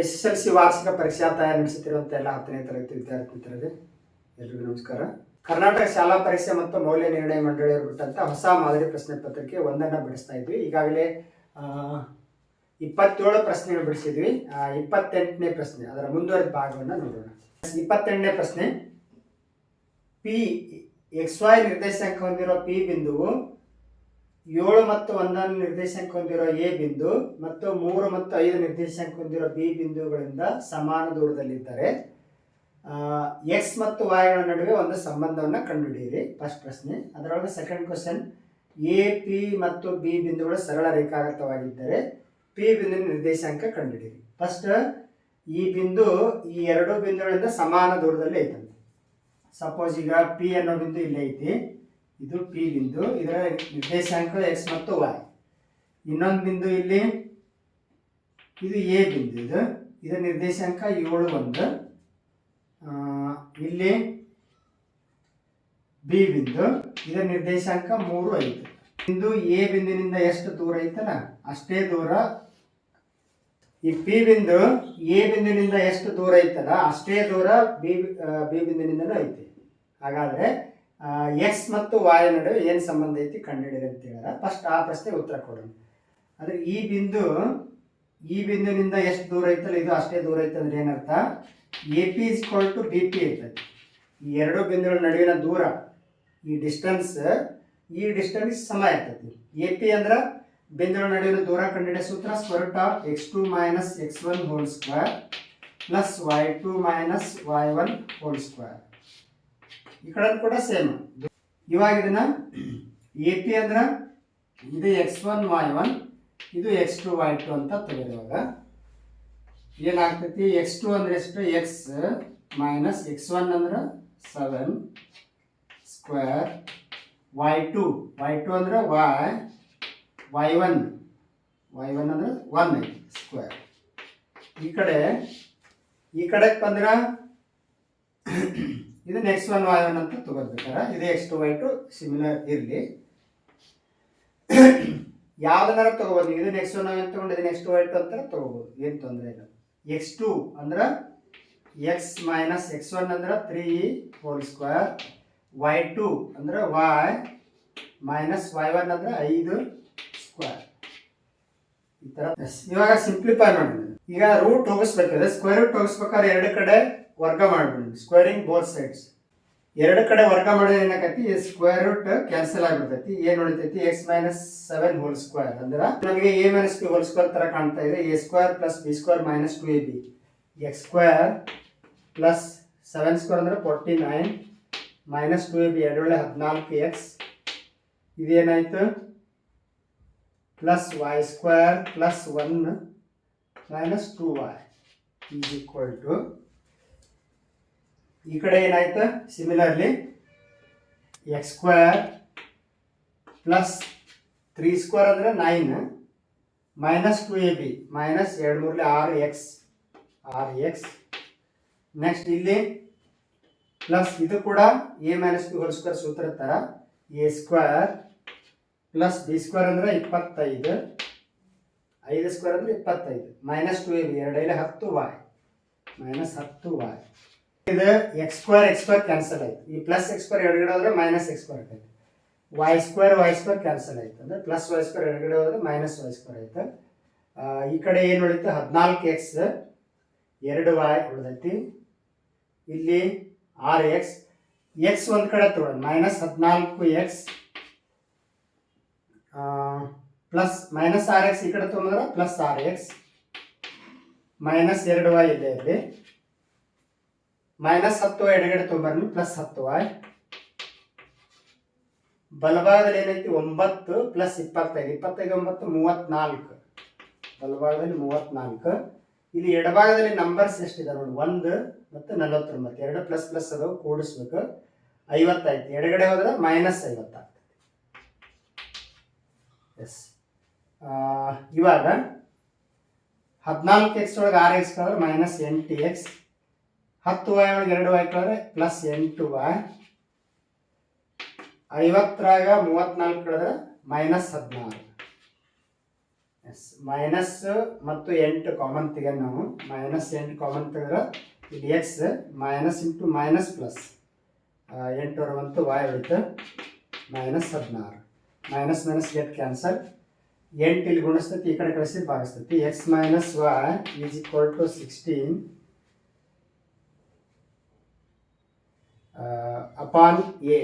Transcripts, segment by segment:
S S L C ವಾರ್ಷಿಕ ಪರೀಕ್ಷಾ ತಯಾರಿ ನಡೆಸುತ್ತಿರುವಂಥ ಎಲ್ಲ ಹತ್ತನೇ ತರಗತಿ ವಿದ್ಯಾರ್ಥಿ ಮಿತ್ರರಿಗೆ ಎಲ್ರಿಗೂ ನಮಸ್ಕಾರ. ಕರ್ನಾಟಕ ಶಾಲಾ ಪರೀಕ್ಷೆ ಮತ್ತು ಮೌಲ್ಯ ನಿರ್ಣಯ ಮಂಡಳಿ ಬಿಟ್ಟಂಥ ಹೊಸ ಮಾದರಿ ಪ್ರಶ್ನೆ ಪತ್ರಿಕೆ ಒಂದನ್ನು ಬಿಡಿಸ್ತಾ ಇದ್ವಿ. ಈಗಾಗಲೇ ಇಪ್ಪತ್ತೇಳು ಪ್ರಶ್ನೆಗಳು ಬಿಡಿಸಿದ್ವಿ. ಇಪ್ಪತ್ತೆಂಟನೇ ಪ್ರಶ್ನೆ, ಅದರ ಮುಂದುವರೆದ ಭಾಗವನ್ನು ನೋಡೋಣ. ಇಪ್ಪತ್ತೆಂಟನೇ ಪ್ರಶ್ನೆ, ಪಿ, ಎಕ್ಸ್ ವೈ ನಿರ್ದೇಶಾಂಕ ಹೊಂದಿರೋ ಪಿ ಬಿಂದುವು ಏಳು ಮತ್ತು ಒಂದನ್ನು ನಿರ್ದೇಶಾಂಕ ಹೊಂದಿರೋ ಎ ಬಿಂದು ಮತ್ತು ಮೂರು ಮತ್ತು ಐದು ನಿರ್ದೇಶಾಂಕ ಹೊಂದಿರೋ ಬಿ ಬಿಂದುಗಳಿಂದ ಸಮಾನ ದೂರದಲ್ಲಿದ್ದರೆ ಎಕ್ಸ್ ಮತ್ತು ವಾಯ್ಗಳ ನಡುವೆ ಒಂದು ಸಂಬಂಧವನ್ನು ಕಂಡುಹಿಡಿಯಿರಿ. ಫಸ್ಟ್ ಪ್ರಶ್ನೆ, ಅದರೊಳಗೆ ಸೆಕೆಂಡ್ ಕ್ವಶನ್ ಎ, ಪಿ ಮತ್ತು ಬಿ ಬಿಂದುಗಳು ಸರಳ ರೇಖಾಗತವಾಗಿದ್ದರೆ, ಪಿ ಬಿಂದು ನಿರ್ದೇಶಾಂಕ ಕಂಡುಹಿಡಿಯಿರಿ. ಫಸ್ಟ್ ಈ ಬಿಂದು ಈ ಎರಡು ಬಿಂದುಗಳಿಂದ ಸಮಾನ ದೂರದಲ್ಲಿ ಐತಂತೆ. ಸಪೋಸ್ ಈಗ ಪಿ ಅನ್ನೋ ಬಿಂದು ಇಲ್ಲೇ ಐತಿ. ಇದು ಪಿ ಬಿಂದು, ಇದರ ನಿರ್ದೇಶಾಂಕ ಎಕ್ಸ್ ಮತ್ತು ವೈ ಇನ್ನೊಂದು ಬಿಂದು ಇಲ್ಲಿ. ಇದು ಎ ಬಿಂದು ಇದು. ಇದರ ನಿರ್ದೇಶಾಂಕ ಏಳು ಒಂದು. ಇಲ್ಲಿ ಬಿ ಬಿಂದು, ಇದರ ನಿರ್ದೇಶಾಂಕ ಮೂರು ಐದು. ಬಿಂದು ಎ ಬಿಂದಿನಿಂದ ಎಷ್ಟು ದೂರ ಐತಲ್ಲ, ಅಷ್ಟೇ ದೂರ. ಈ ಪಿ ಬಿಂದು ಎ ಬಿಂದಿನಿಂದ ಎಷ್ಟು ದೂರ ಐತಲ್ಲ, ಅಷ್ಟೇ ದೂರ ಬಿ ಬಿ ಬಿಂದಿನಿಂದಲೂ ಐತೆ. ಹಾಗಾದ್ರೆ ಎಕ್ಸ್ ಮತ್ತು ವಾಯ ನಡುವೆ ಏನು ಸಂಬಂಧ ಐತಿ ಕಂಡುಹಿಡಿರಿ ಅಂತ ಹೇಳ್ಯಾರ. ಫಸ್ಟ್ ಆ ಪ್ರಶ್ನೆ ಉತ್ತರ ಕೊಡಿ. ಅಂದ್ರೆ ಈ ಬಿಂದು, ಈ ಬಿಂದುವಿನಿಂದ ಎಷ್ಟು ದೂರ ಐತಲ್ಲ, ಇದು ಅಷ್ಟೇ ದೂರ ಐತೆ ಅಂದ್ರೆ ಏನರ್ಥ? A P is equal to B P ಐತದೆ ಈ ಎರಡು ಬಿಂದುಗಳ ನಡುವಿನ ದೂರ, ಈ ಡಿಸ್ಟೆನ್ಸ್ ಈ ಡಿಸ್ಟೆನ್ಸ್ ಸಮ ಆಗ್ತೈತಿ ಎ ಪಿ ಅಂದ್ರೆ ಬಿಂದುಗಳ ನಡುವಿನ ದೂರ ಕಂಡುಹಿಡಿಯ ಸೂತ್ರ square of x two minus x one whole square plus y two minus y one whole square ಈ ಕಡೆ ಕೂಡ ಸೇಮ್ ಇವಾಗ ಇದನ್ನ ಎ ಪಿ ಅಂದ್ರೆ ಇದು ಎಕ್ಸ್ ಒನ್ ವೈ ಒನ್ ಇದು ಎಕ್ಸ್ ಟು ವೈ ಟು ಅಂತ ತೆಗೆದಾಗ ಏನಾಗ್ತೈತಿ? ಎಕ್ಸ್ ಟು ಅಂದ್ರೆ ಎಷ್ಟು ಎಕ್ಸ್ ಮೈನಸ್ ಎಕ್ಸ್ ಒನ್ ಅಂದ್ರೆ seven square y two y two ಅಂದ್ರೆ y y one y one ಅಂದ್ರೆ ಒನ್ ಸ್ಕ್ವೇರ್ ಈ ಕಡೆ, ಈ ಕಡೆಗೆ ಬಂದ್ರೆ ಇದನ್ನ ನೆಕ್ಸ್ಟ್ ಒನ್ ವೈ ಒನ್ ಅಂತ ತಗೋಬೇಕಾರೆ. ಇದು x two y two similar ಇರಲಿ. ಯಾವ್ದನ್ನಾರ ತಗೋಬೋದು. ಇದನ್ನ ನೆಕ್ಸ್ಟ್ ಒನ್ ಅಂತ ತಗೊಂಡು ಇದನ್ನ ನೆಕ್ಸ್ಟ್ ವೈ ಟು ಅಂತ ತಗೋಬೋದು. ಏನು ತೊಂದರೆ ಇಲ್ಲ. ಎಕ್ಸ್ ಟು ಅಂದ್ರೆ ಎಕ್ಸ್ ಮೈನಸ್ ಎಕ್ಸ್ ಒನ್ ಅಂದ್ರೆ three whole square y two ಅಂದ್ರೆ ವೈ ಮೈನಸ್ ವೈ ಒನ್ ಅಂದ್ರೆ ಐದು ಸ್ಕ್ವೇರ್ ಈ ಥರ ಇವಾಗ ಸಿಂಪ್ಲಿಫೈ ಮಾಡೋಣ. ಈಗ ರೂಟ್ ಹೋಗಿಸ್ಬೇಕಾದ್ರೆ ಸ್ಕ್ವೇರ್ ರೂಟ್ ಹೋಗಿಸ್ಬೇಕಾದ್ರೆ ಎರಡು ಕಡೆ ವರ್ಗ ಮಾಡ್ಬಿಡಿ. ಸ್ಕ್ವೇರಿಂಗ್ ಬೋತ್ ಸೈಡ್ಸ್ ಎರಡು ಕಡೆ ವರ್ಗ ಮಾಡಿದ್ರೆ ಏನಾಗೈತಿ ಸ್ಕ್ವೇರ್ ರೂಟ್ ಕ್ಯಾನ್ಸಲ್ ಆಗಿಬಿಡ್ತೈತಿ. ಏನ್ ಉಳಿತೈತಿ x minus seven whole square ಅಂದ್ರೆ ನಮಗೆ A minus B whole square ತರ ಕಾಣ್ತಾ ಇದೆ. A square plus B square minus two A B x square plus seven square ಅಂದ್ರೆ forty nine minus two A B ಎರಡೊಳ್ಳೆ ಹದಿನಾಲ್ಕು x ಇದೇನಾಯ್ತು? Plus y square plus one minus two y is equal to ಈ ಕಡೆ ಏನಾಯ್ತು? Similarly x square plus three square ಅಂದರೆ nine minus two A B minus ಎರಡು ಮೂರಲಿ ಆರು X ಆರು X next ಇಲ್ಲಿ ಪ್ಲಸ್ ಇದು ಕೂಡ A minus B whole square ಸೂತ್ರ ಥರ A square plus B square ಅಂದರೆ ಇಪ್ಪತ್ತೈದು. ಐದು ಸ್ಕ್ವೇರ್ ಅಂದರೆ ಇಪ್ಪತ್ತೈದು. ಮೈನಸ್ ಟು ಎ ಬಿ ಎರಡೈಲಿ ಹತ್ತು ವಾಯ್ ಮೈನಸ್ ಹತ್ತು ವಾಯ್ ಇದು x square x square cancel ಆಯ್ತು. ಈ ಪ್ಲಸ್ ಎಕ್ಸ್ ಸ್ಕ್ವೇರ್ ಎಡಗಡೆ ಹೋದ್ರೆ ಮೈನಸ್ ಎಕ್ಸ್ ಸ್ಕ್ವೇರ್ ಆಯ್ತು. Y square y square cancel ಆಯ್ತು. ಅಂದ್ರೆ ಪ್ಲಸ್ ವೈ ಸ್ಕ್ವೇರ್ ಎಡಗಡೆ ಹೋದ್ರೆ ಮೈನಸ್ ವೈ ಸ್ಕ್ವೇರ್ ಆಯ್ತು. ಈ ಕಡೆ ಏನು ಉಳಿತು? ಹದಿನಾಲ್ಕು ಎಕ್ಸ್ ಎರಡು ವೈ ಉಳಿದೈತಿ. ಇಲ್ಲಿ ಆರು ಎಕ್ಸ್ ಎಕ್ಸ್ ಒಂದು ಕಡೆ ತಗೊಳ್ಳೋಣ ಮೈನಸ್ ಹದಿನಾಲ್ಕು ಎಕ್ಸ್ ಪ್ಲಸ್ ಮೈನಸ್ ಆರ್ ಎಕ್ಸ್ ಈ ಕಡೆ ತೊಗೊಂಡ್ರೆ ಪ್ಲಸ್ ಆರ್ ಎಕ್ಸ್ ಮೈನಸ್ ಎರಡು ವೈ ಇದೆ ಇಲ್ಲಿ. ಮೈನಸ್ ಹತ್ತು ಎಡಗಡೆ ತೊಗೊಂಬರ್ನಿ ಪ್ಲಸ್ ಹತ್ತು ಆಯ್ ಬಲಭಾಗದಲ್ಲಿ ಏನೈತಿ? ಒಂಬತ್ತು ಪ್ಲಸ್ ಇಪ್ಪತ್ತೈದು. ಇಪ್ಪತ್ತೈದು, ಒಂಬತ್ತು, ಮೂವತ್ನಾಲ್ಕು. ಬಲಭಾಗದಲ್ಲಿ ಮೂವತ್ನಾಲ್ಕು. ಇಲ್ಲಿ ಎಡಭಾಗದಲ್ಲಿ ನಂಬರ್ಸ್ ಎಷ್ಟಿದೆ ನೋಡಿ? ಒಂದು ಮತ್ತು ನಲವತ್ತೊಂಬತ್ತು. ಎರಡು ಪ್ಲಸ್ ಪ್ಲಸ್ ಅದು ಕೂಡಿಸ್ಬೇಕು. ಐವತ್ತಾಯ್ತು. ಎಡಗಡೆ ಹೋದ್ರೆ ಮೈನಸ್ ಐವತ್ತಾಗ್ತದೆ ಎಸ್ ಇವಾಗ ಹದಿನಾಲ್ಕು ಎಕ್ಸ್ ಒಳಗೆ ಆರು ಎಕ್ಸ್ ಕಳೆದ್ರೆ ಮೈನಸ್ ಎಂಟು ಎಕ್ಸ್ ಹತ್ತು ವೈ ಒಳಗೆ ಎರಡು ವೈ ಕಳೆದ್ರೆ ಪ್ಲಸ್ ಎಂಟು ವೈ ಐವತ್ತರಾಗ ಮೂವತ್ನಾಲ್ಕು ಕಳೆದ್ರೆ ಮೈನಸ್ ಹದಿನಾರು. ಎಸ್ ಮೈನಸ್ ಮತ್ತು ಎಂಟು ಕಾಮನ್ ತೆಗೆ ನಾವು. ಮೈನಸ್ ಎಂಟು ಕಾಮನ್ ತೆಗೆದ್ರೆ ಇಲ್ಲಿ x minus into minus plus ಎಂಟುವರೆ ಬಂತು ವಾಯ್ ಉಳಿತು. ಮೈನಸ್ ಹದಿನಾರು. ಮೈನಸ್ ಮೈನಸ್ ಗೆಟ್ ಕ್ಯಾನ್ಸಲ್ ಎಂಟು ಇಲ್ಲಿ ಗುಣಿಸ್ತೈತಿ, ಈ ಕಡೆ ಕಳಿಸಿ ಭಾಗಿಸ್ತೈತಿ. X minus y is equal to sixteen upon A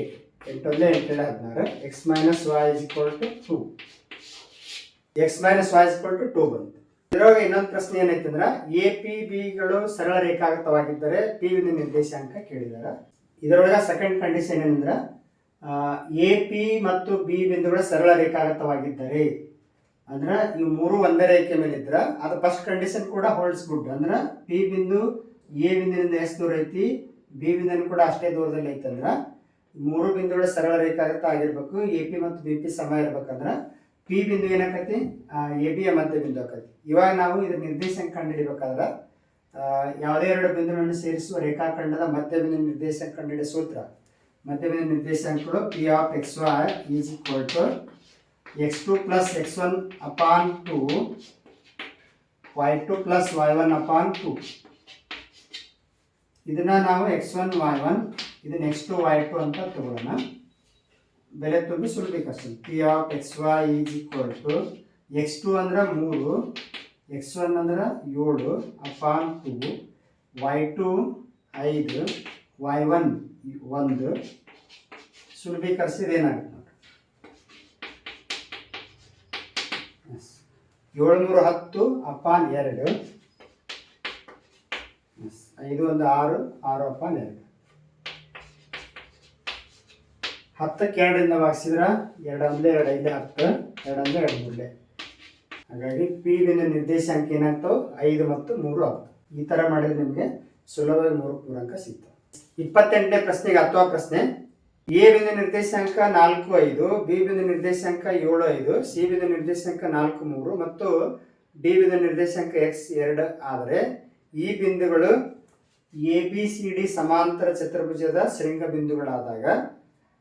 ಎಂಟೊಂದೇ ಎಂಟೆರಡು ಹದಿನಾರು x minus y is equal to two x minus y is to two ಬಂತು. ಇದರೊಳಗೆ ಇನ್ನೊಂದು ಪ್ರಶ್ನೆ ಏನೈತೆ ಅಂದ್ರೆ ಎ ಪಿ ಬಿಗಳು ಸರಳ ರೇಖಾಗತವಾಗಿದ್ದರೆ ಪಿ ವಿನ ನಿರ್ದೇಶಾಂಕ ಕೇಳಿದಾರೆ. ಇದರೊಳಗೆ ಸೆಕೆಂಡ್ ಕಂಡೀಷನ್ ಏನಂದ್ರೆ ಎ ಪಿ ಮತ್ತು ಬಿ ಬಿಂದುಗಳು ಸರಳ ರೇಖಾಗತವಾಗಿದ್ದರೆ, ಅಂದ್ರೆ ಇವು ಮೂರು ಒಂದೇ ರೇಖೆ ಮೇಲೆ ಇದ್ರ ಅದು ಫಸ್ಟ್ ಕಂಡೀಷನ್ ಕೂಡ ಹೋಲ್ಡ್ಸ್ ಗುಡ್ ಅಂದ್ರೆ ಪಿ ಬಿಂದು ಎ ಬಿಂದಿನಿಂದ ಎಷ್ಟು ದೂರ ಐತಿ? ಬಿ ಬಿಂದುನು ಕೂಡ ಅಷ್ಟೇ ದೂರದಲ್ಲಿ ಐತಂದ್ರೆ ಮೂರು ಬಿಂದುಗಳು ಸರಳ ರೇಖಾಗತ ಆಗಿರ್ಬೇಕು, ಎ ಪಿ ಮತ್ತು ಬಿ ಪಿ ಸಮ ಇರ್ಬೇಕಂದ್ರೆ ಪಿ ಬಿಂದು ಏನಾಕತಿ? ಎ ಬಿಯ ಮಧ್ಯ ಬಿಂದು ಆಕತಿ. ಇವಾಗ ನಾವು ಇದ್ರ ನಿರ್ದೇಶನ ಕಂಡುಹಿಡಿಬೇಕಾದ್ರೆ ಯಾವುದೇ ಎರಡು ಬಿಂದುಗಳನ್ನು ಸೇರಿಸುವ ರೇಖಾಖಂಡದ ಮಧ್ಯ ಬಿಂದು ನಿರ್ದೇಶನ ಕಂಡುಹಿಡಿಯ ಸೂತ್ರ. ಮಧ್ಯ ಬಿಂದು ನಿರ್ದೇಶಾಂಕಗಳು P of x y is equal to x two plus x one upon two y two plus y one upon two ಇದನ್ನ ನಾವು ಎಕ್ಸ್ ಒನ್ ವೈ ಒನ್ ಇದನ್ನ ಎಕ್ಸ್ ಟು ವೈ ಟು ಅಂತ ತಗೊಳ್ಳೋಣ. ಬೆಲೆ ತುಂಬಿ ಸುಲಭೀಕರಿಸಿ P of x y is equal to x two ಅಂದ್ರೆ ಮೂರು x one ಅಂದ್ರೆ ಏಳು ಅಪಾನ್ ಟು ವೈ ಟು ಐದು ವೈ ಒನ್ ಒಂದು. ಸುಲಭೀಕರಿಸಿದ ಏನಾಗುತ್ತೆ ನೋಡಿ Yes. ಏಳು ಮೂರು ಹತ್ತು ಅಪಾನ್ ಎರಡು. ಐದು ಒಂದು ಆರು ಆರು ಅಪ್ಪ ಎರಡು ಹತ್ತಕ್ಕೆ ಎರಡರಿಂದ ಭಾಗಿಸಿದ್ರೆ ಎರಡು ಎರಡು ಐದು, ಹತ್ತು. ಎರಡು ಎರಡು ಮೂರಲೆ ಹಾಗಾಗಿ ಪಿ ಬಿನ ನಿರ್ದೇಶಾಂಕ ಏನಾಗ್ತಾವೆ ಐದು ಮತ್ತು ಮೂರು ಆಗ್ತವೆ ಈ ಥರ ಮಾಡಿದ್ರೆ ನಿಮಗೆ ಸುಲಭವಾಗಿ ಮೂರು ಅಂಕ ಸಿಗ್ತವೆ ಇಪ್ಪತ್ತೆಂಟನೇ ಪ್ರಶ್ನೆಗೆ ಹತ್ತುವ ಪ್ರಶ್ನೆ ಎ ಬಿಂದು ನಿರ್ದೇಶಾಂಕ ನಾಲ್ಕು ಐದು ಬಿ ಬಿಂದು ನಿರ್ದೇಶಾಂಕ ಏಳು ಐದು ಸಿ ಬಿಂದು ನಿರ್ದೇಶಾಂಕ ನಾಲ್ಕು ಮೂರು ಮತ್ತು ಡಿ ಬಿಂದು ನಿರ್ದೇಶಾಂಕ ಎಕ್ಸ್ ಎರಡು. ಆದರೆ ಈ ಬಿಂದುಗಳು ಎ ಬಿ ಸಿ ಡಿ ಸಮಾಂತರ ಚತುರ್ಭುಜದ ಶೃಂಗ ಬಿಂದುಗಳಾದಾಗ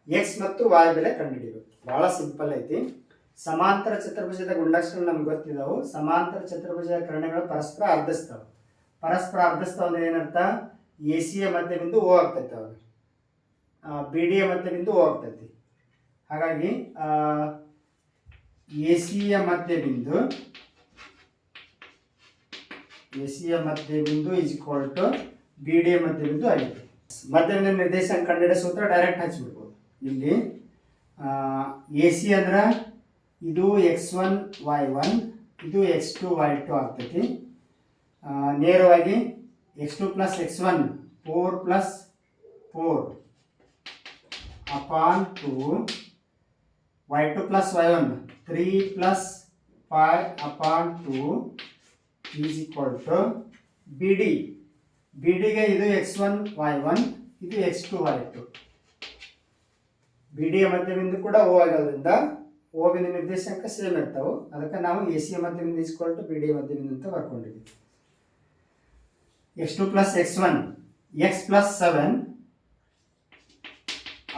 ಎಕ್ಸ್ ಮತ್ತು ವಾಯ್ ಬೆಲೆ ಕಂಡುಹಿಡಿಯಬೇಕು ಬಹಳ ಸಿಂಪಲ್ ಐತಿ. ಸಮಾಂತರ ಚತುರ್ಭುಜದ ಗುಣಲಕ್ಷಣಗಳು ನಮ್ಗೆ ಗೊತ್ತಿದಾವು. ಸಮಾಂತರ ಚತುರ್ಭುಜದ ಕರ್ಣಗಳು ಪರಸ್ಪರ ಅರ್ಧಿಸ್ತಾವ ಪರಸ್ಪರ ಅರ್ಧಿಸ್ತಾವ ಅಂದ್ರೆ ಏನರ್ಥ? ಎ ಸಿಯ ಮಧ್ಯ ಬಿಂದು ಓ ಆಗ್ತೈತೆ ಅವಾಗ ಬಿ ಡಿಯ ಮಧ್ಯ ಬಿಂದು ಓ ಆಗ್ತೈತಿ. ಹಾಗಾಗಿ ಎ ಸಿಯ ಮಧ್ಯ ಬಿಂದು ಎ ಸಿಯ ಮಧ್ಯ ಬಿಂದು is equal to B D ಮಧ್ಯ ಬಿಂದು ಆಗಿದೆ ಮಧ್ಯ ನಿರ್ದೇಶನ ಕಂಡಿಡಿಯೋ ಸೂತ್ರ ಡೈರೆಕ್ಟ್ ಹಚ್ಬಿಡ್ಬೋದು ಇಲ್ಲಿ ಎ ಸಿ ಅಂದ್ರೆ ಇದು ಎಕ್ಸ್ ಒನ್ ವೈ ಒನ್ ಇದು ಎಕ್ಸ್ ಟು ವೈ ಟು ಆಗ್ತೈತಿ. ನೇರವಾಗಿ x two plus x one four plus four upon two y two plus y one three plus five upon two is equal to B D B ಡಿಗೆ ಇದು x one y one ಇದು x two y two B ಡಿಯ ಮಧ್ಯಬಿಂದು ಕೂಡ O ಆಗೋದ್ರಿಂದ ಓ ಬಿಂದು ನಿರ್ದೇಶಾಂಕ same ಇರ್ತಾವೆ ಅದಕ್ಕೆ ನಾವು ಎ ಸಿ ಮಧ್ಯಬಿಂದು ಇಸ್ಕೊಳ್ತು ಬಿ ಡಿ ಮಧ್ಯಬಿಂದು ಅಂತ ಬರ್ಕೊಂಡಿದ್ವಿ x two plus x one x plus seven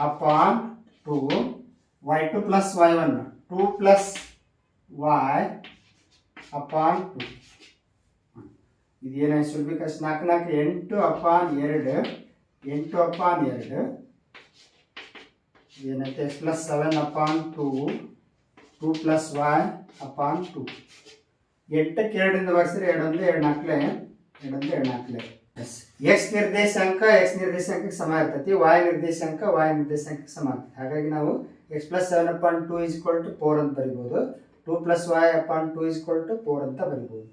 upon two y two plus y one two plus y upon two ಇದೇನಾಯ್ತು ಸುಲ್ಬಿಕಸ್ ನಾಲ್ಕು ನಾಲ್ಕು ಎಂಟು ಅಪಾನ್ ಎರಡು. ಎಂಟು ಅಪಾನ್ ಎರಡು. ಏನೈತೆ? Yes plus seven upon two two plus y upon two ಎಂಟಕ್ಕೆ ಎರಡರಿಂದ ಭಾಗಿಸಿದ್ರೆ ಎರಡು ಒಂದು ಎರಡು ನಾಲ್ಕಲೆ ಎರಡು ಒಂದು ಎರಡು ನಾಲ್ಕಲೆ. ಎಸ್ ಎಕ್ಸ್ ನಿರ್ದೇಶಾಂಕ ಎಕ್ಸ್ ನಿರ್ದೇಶಾಂಕಕ್ಕೆ ಸಮ ಇರ್ತೈತಿ. ವಾಯ್ ನಿರ್ದೇಶಾಂಕ ವಾಯ್ ನಿರ್ದೇಶಾಂಕಕ್ಕೆ ಸಮ ಆಗ್ತದೆ ಹಾಗಾಗಿ ನಾವು x plus seven upon two is to four ಅಂತ ಬರಿಬೋದು. Two plus y upon two equal to four ಅಂತ ಬರಿಬೋದು.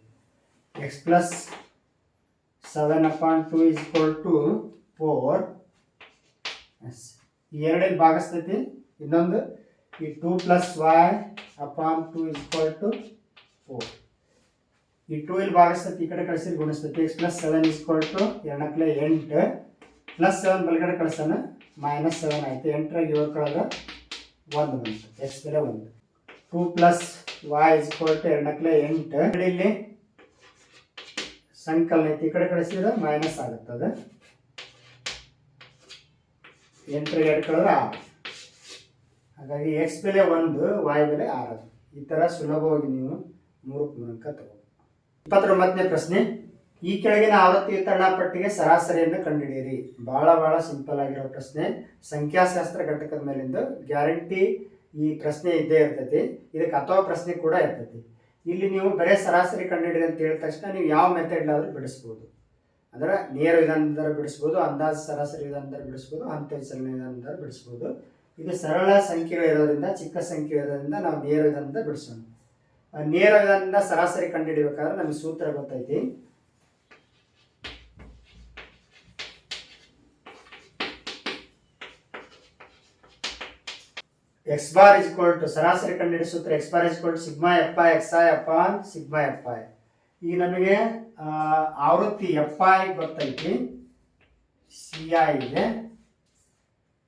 X plus seven upon two is equal four yes ಈ ಎರಡಲ್ಲಿ ಭಾಗಿಸ್ತೈತಿ ಇನ್ನೊಂದು ಈ two plus y upon two is equal to four ಈ ಟೂ ಇಲ್ಲಿ ಭಾಗಿಸ್ತೈತಿ ಈ ಕಡೆ ಕಳಿಸಿದ್ರೆ ಗುಣಿಸ್ತೈತಿ x plus seven is equal to ಎರಡಕ್ಕಲೆ ಎಂಟು. ಪ್ಲಸ್ ಸೆವೆನ್ ಬಲಗಡೆ ಕಳ್ಸೋಣ ಮೈನಸ್ ಸೆವೆನ್ ಆಯ್ತು. ಎಂಟರಾಗ ಏಳು ಕಳೆದ ಒಂದು ಬಂತು ಎಕ್ಸ್ ಬೆಲೆ ಒಂದು. Two plus y is equal to ಎರಡಕ್ಕಲೆ ಎಂಟು. ಇಲ್ಲಿ ಸಂಕಲನ ಐತಿ, ಈ ಕಡೆ ಕಳಿಸಿದ್ರೆ ಮೈನಸ್ ಆಗುತ್ತದೆ. ಎಂಟರಿಗೆ ಎರಡು ಕಳೆದ್ರೆ ಆರು. ಹಾಗಾಗಿ ಎಕ್ಸ್ ಬೆಲೆ ಒಂದು ವಾಯ್ ಬೆಲೆ ಆರು. ಈ ಥರ ಸುಲಭವಾಗಿ ನೀವು ಮೂರು ಅಂಕ ತಗೋ ಇಪ್ಪತ್ತೊಂಬತ್ತನೇ ಪ್ರಶ್ನೆ, ಈ ಕೆಳಗಿನ ಆವೃತ್ತಿ ವಿತರಣಾ ಪಟ್ಟಿಗೆ ಸರಾಸರಿಯನ್ನು ಕಂಡುಹಿಡಿಯಿರಿ. ಬಹಳ ಬಹಳ ಸಿಂಪಲ್ ಆಗಿರೋ ಪ್ರಶ್ನೆ. ಸಂಖ್ಯಾಶಾಸ್ತ್ರ ಘಟಕದ ಮೇಲಿಂದ ಗ್ಯಾರಂಟಿ ಈ ಪ್ರಶ್ನೆ ಇದ್ದೇ ಇರ್ತೈತಿ. ಇದಕ್ಕೆ ಅಥವಾ ಪ್ರಶ್ನೆ ಕೂಡ ಇರ್ತೈತಿ. ಇಲ್ಲಿ ನೀವು ಬರೀ ಸರಾಸರಿ ಕಂಡುಹಿಡಿರಿ ಅಂತ ಹೇಳಿದ ತಕ್ಷಣ ನೀವು ಯಾವ ಮೆಥಡ್ಲಾದ್ರೂ ಬಿಡಿಸ್ಬೋದು. ಅಂದ್ರೆ ನೇರ ವಿಧಾನದಿಂದ ಬಿಡಿಸ್ಬೋದು, ಅಂದಾಜು ಸರಾಸರಿ ವಿಧಾನದ ಬಿಡಿಸ್ಬೋದು ಹಂತ ವಿಚಲನೆ ವಿಧಾನದ ಬಿಡಿಸ್ಬೋದು. ಇದು ಸರಳ ಸಂಖ್ಯೆಗಳು ಇರೋದ್ರಿಂದ, ಚಿಕ್ಕ ಸಂಖ್ಯೆ ಇರೋದ್ರಿಂದ ನಾವು ನೇರ ವಿಧಾನದಿಂದ ಬಿಡಿಸೋಣ. ನೇರ ವಿಧಾನದಿಂದ ಸರಾಸರಿ ಕಂಡುಹಿಡಿಬೇಕಾದ್ರೆ ನಮಗೆ ಸೂತ್ರ ಗೊತ್ತೈತಿ. ಎಕ್ಸ್ ಬಾರ್ ಇಸ್ ಟು ಸರಾಸರಿ ಕಂಡು ಸೂತ್ರ x bar is to sigma f i, x i upon sigma f i. ಈಗ ನಮಗೆ ಆವೃತ್ತಿ ಎಫ್ ಐ ಗೊತ್ತೈತಿ ಸಿ ಐ ಇದೆ.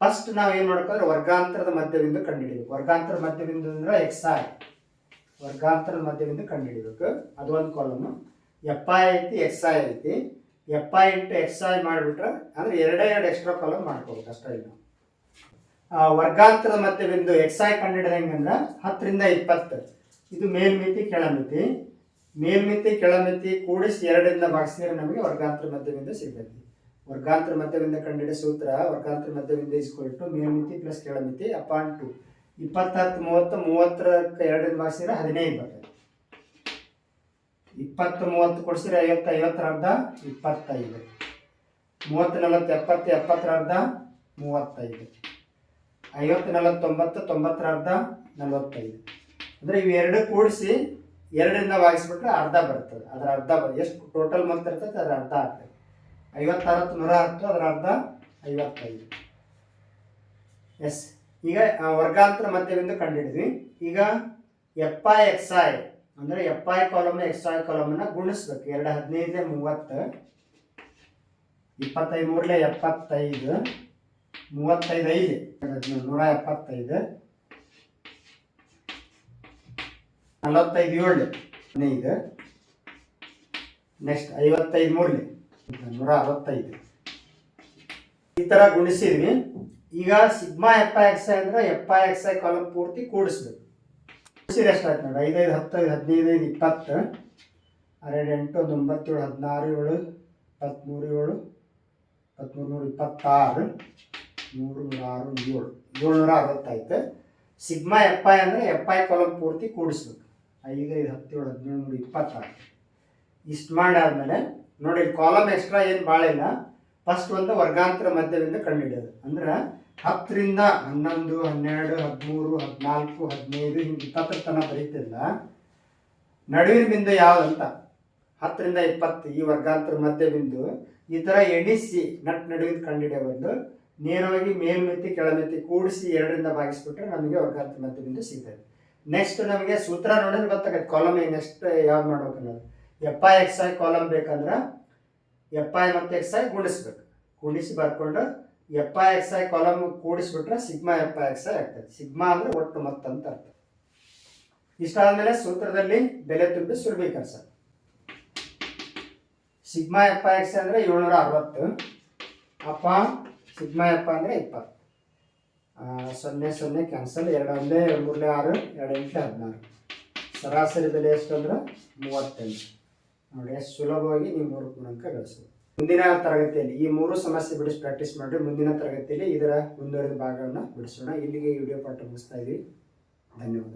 ಫಸ್ಟ್ ನಾವು ಏನು ಮಾಡ್ಕೊಂಡ್ರೆ ವರ್ಗಾಂತರದ ಮಧ್ಯಬಿಂದು ಕಂಡುಹಿಡಿಬೇಕು. ವರ್ಗಾಂತರದ ಮಧ್ಯಬಿಂದು ಅಂದ್ರೆ ಎಕ್ಸ್ ಐ. ವರ್ಗಾಂತರದ ಮಧ್ಯಬಿಂದು ಕಂಡುಹಿಡಿಬೇಕು. ಅದು ಒಂದು ಕಾಲಮ್ ಎಫ್ ಐ ಐತಿ, ಎಕ್ಸ್ ಐ ಐತಿ. F i into x i ಮಾಡಿಬಿಟ್ರೆ ಅಂದ್ರೆ ಎರಡೇ ಎರಡು ಎಕ್ಸ್ಟ್ರಾ ಕಾಲಮ್ ಮಾಡ್ಕೋಬೇಕು ಅಷ್ಟೇ ಇಲ್ಲ ಆ, ಮತ್ತೆ ಬಿಂದು ಎಕ್ಸ್ ಐ ಕಂಡುಹಿಡಿದ ಹೆಂಗಂದ್ರೆ ಹತ್ತರಿಂದ ಇಪ್ಪತ್ತು. ಇದು ಮೇಲ್ಮಿತಿ ಕೆಳಮಿತಿ. ಮೇಲ್ಮಿತಿ ಕೆಳಮಿತಿ ಕೂಡಿಸಿ ಎರಡರಿಂದ ಭಾಗಿಸಿದ್ರೆ ನಮಗೆ ವರ್ಗಾಂತರ ಮಧ್ಯಬಿಂದು ಸಿಗ್ತೈತಿ. ವರ್ಗಾಂತರ ಮಧ್ಯಬಿಂದು ಕಂಡಿಡ ಸೂತ್ರ ವರ್ಗಾಂತರ ಮಧ್ಯಬಿಂದು ಇಸ್ಕೊಲ್ ಟು ಮೇಲ್ಮಿತಿ ಪ್ಲಸ್ ಕೆಳಮಿತಿ ಅಪಾನ್ ಟು ಇಪ್ಪತ್ತತ್ತು ಮೂವತ್ತು ಮೂವತ್ತರಕ್ಕೆ ಎರಡರಿಂದ ಭಾಗಿಸಿದ್ರೆ ಹದಿನೈದು ಬರ್ತೈತಿ. ಇಪ್ಪತ್ತು ಮೂವತ್ತು ಕೊಡಿಸಿದ್ರೆ ಐವತ್ತು ಐವತ್ತರ ಅರ್ಧ ಇಪ್ಪತ್ತೈದು. ಮೂವತ್ತು ನಲವತ್ತು ಎಪ್ಪತ್ತು ಎಪ್ಪತ್ತರ ಅರ್ಧ ಮೂವತ್ತೈದು. ಐವತ್ತು, ನಲವತ್ತೊಂಬತ್ತು ತೊಂಬತ್ತರ ಅರ್ಧ ನಲವತ್ತೈದು. ಅಂದರೆ ಇವೆರಡು ಕೂಡಿಸಿ ಎರಡರಿಂದ ಭಾಗಿಸ್ಬಿಟ್ರೆ ಅರ್ಧ ಬರ್ತದೆ. ಅದರ ಅರ್ಧ ಎಷ್ಟು ಟೋಟಲ್ ಮೊತ್ತ ಇರ್ತದೆ ಅದರ ಅರ್ಧ ಆಗ್ತದೆ. ಐವತ್ತು ಅರವತ್ತು ನೂರ ಹತ್ತು ಅದರ ಅರ್ಧ ಐವತ್ತೈದು. ಎಸ್ ಈಗ ವರ್ಗಾಂತರ ಮಧ್ಯವೆಂದು ಕಂಡುಹಿಡಿದ್ವಿ ಈಗ ಎಪ್ಪ ಎಕ್ಸ್ ಐ ಅಂದರೆ ಎಫ್ ಐ ಕಾಲಮ್ನ ಎಕ್ಸ್ ಐ ಕಾಲಮ್ನ ಗುಣಿಸ್ಬೇಕು. ಎರಡು ಹದಿನೈದು ಮೂವತ್ತು, ಇಪ್ಪತ್ತೈದು ಮೂರಲೆ ಎಪ್ಪತ್ತೈದು. ಮೂವತ್ತೈದು ಐದು. ನೂರ ಎಪ್ಪತ್ತೈದು. ನಲವತ್ತೈದು ಏಳು. ಹದಿನೈದು. ನೆಕ್ಸ್ಟ್ ಐವತ್ತೈದು ಮೂರಲಿ ನೂರ ಅರವತ್ತೈದು. ಈ ಥರ ಗುಣಿಸಿದ್ವಿ. ಈಗ ಸಿಗ್ಮಾ ಎಪ್ಪ ಎಕ್ಸ್ ಐ ಅಂದ್ರೆ ಎಪ್ಪ ಎಕ್ಸ್ ಐ ಕಾಲಮ್ ಪೂರ್ತಿ ಕೂಡಿಸ್ಬೇಕು. ಕೂಡಿಸಿದ್ರೆ ಎಷ್ಟಾಯ್ತು ನೋಡಿ, ಐದೈದು, ಹತ್ತೈದು, ಹದಿನೈದು, ಐದು, ಇಪ್ಪತ್ತು. ಎರಡು ಎಂಟು ಒಂದು ಒಂಬತ್ತೇಳು, ಹದಿನಾರು, ಏಳು, ಇಪ್ಪತ್ತ್ಮೂರು ಏಳು, ಇಪ್ಪತ್ತ್ಮೂರು, ನೂರ, ಇಪ್ಪತ್ತಾರು. ಮೂರು ನೂರ ಆರು ಏಳು ಏಳ್ನೂರ ಅರವತ್ತಾಯ್ತು ಸಿಗ್ಮಾ ಎಫ್ ಅಂದರೆ ಎಫ್ ಐ ಕಾಲಮ್ ಪೂರ್ತಿ ಕೂಡಿಸ್ಬೇಕು. ಐದು ಐದು, ಹತ್ತೇಳು, ಹದಿನೇಳು ನೂರ ಇಪ್ಪತ್ತಾರು. ಇಷ್ಟು ಮಾಡಾದ್ಮೇಲೆ ನೋಡಿ ಕಾಲಮ್ ಎಕ್ಸ್ಟ್ರಾ ಏನು ಭಾಳ ಇಲ್ಲ. ಫಸ್ಟ್ ಒಂದು ವರ್ಗಾಂತರ ಮಧ್ಯದಿಂದ ಕಂಡುಹಿಡಿಯೋದು. ಅಂದ್ರೆ ಹತ್ತರಿಂದ ಹನ್ನೊಂದು, ಹನ್ನೆರಡು, ಹದಿಮೂರು, ಹದಿನಾಲ್ಕು, ಹದಿನೈದು ಹಿಂಗೆ ಇಪ್ಪತ್ತರ ತನಕ ಬರೀತಿಲ್ಲ ನಡುವಿನ ಬಿಂದು ಯಾವುದಂತ? ಹತ್ತರಿಂದ ಇಪ್ಪತ್ತು ಈ ವರ್ಗಾಂತರ ಮಧ್ಯ ಬಿಂದು ಈ ಥರ ಎಣಿಸಿ ನಟ್ ನಡುವಿನ ಕಂಡುಹಿಡಿಯೋ ಬದಲು ನೇರವಾಗಿ ಮೇಲ್ಮಿತಿ ಕೆಳಮಿತಿ ಕೂಡಿಸಿ ಎರಡರಿಂದ ಭಾಗಿಸ್ಬಿಟ್ರೆ ನಮಗೆ ವರ್ಗಾಂತರ ಮಧ್ಯ ಬಿಂದು ಸಿಗ್ತದೆ. ನೆಕ್ಸ್ಟ್ ನಮಗೆ ಸೂತ್ರ ನೋಡಿದ್ರೆ ಗೊತ್ತಾಗತ್ತೆ ಕಾಲಮ್ ನೆಕ್ಸ್ಟ್ ಯಾವ್ದು ಮಾಡ್ಬೇಕು ಅನ್ನೋದು f i x i column ಬೇಕಂದ್ರೆ ಎಫ್ ಐ ಮತ್ತು ಎಕ್ಸ್ ಐ ಗುಣಿಸ್ಬೇಕು. ಗುಣಿಸಿ ಬರ್ಕೊಂಡು f i x i column ಕೂಡಿಸ್ಬಿಟ್ರೆ sigma f i x i ಆಗ್ತದೆ. ಸಿಗ್ಮಾ ಅಂದ್ರೆ ಒಟ್ಟು ಮೊತ್ತ ಅಂತ ಅರ್ಥ. ಇಷ್ಟಾದ್ಮೇಲೆ ಸೂತ್ರದಲ್ಲಿ ಬೆಲೆ ತುಂಬಿ sir sigma f i x ಅಂದ್ರೆ ಏಳ್ನೂರ ಅರವತ್ತು ಅಪ್ಪ ಸಿಗ್ಮಾ ಅಂದರೆ ಇಪ್ಪತ್ತು ಸೊನ್ನೆ ಸೊನ್ನೆ ಕ್ಯಾನ್ಸಲ್, ಎರಡು ಒಂದೇ, ಮೂರನೇ ಆರು, ಎರಡು ಎಂಟು ಹದಿನಾರು. ಸರಾಸರಿ ಬೆಲೆ ಎಷ್ಟು ಅಂದ್ರೆ ಮೂವತ್ತೆಂಟು. ನೋಡಿ ಎಷ್ಟು ಸುಲಭವಾಗಿ ನೀವು ಮೂರು ಗುಣಾಂಕ ಗಳಿಸ್ಬೋದು ಮುಂದಿನ ತರಗತಿಯಲ್ಲಿ, ಈ ಮೂರು ಸಮಸ್ಯೆ ಬಿಡಿಸಿ ಪ್ರಾಕ್ಟೀಸ್ ಮಾಡಿರಿ. ಮುಂದಿನ ತರಗತಿಯಲ್ಲಿ ಇದರ ಮುಂದುವರೆದ ಭಾಗವನ್ನು ಬಿಡಿಸೋಣ. ಇಲ್ಲಿಗೆ ವಿಡಿಯೋ ಪಾಠ ಮುಗಿಸ್ತಾ ಇದ್ದೀವಿ ಧನ್ಯವಾದ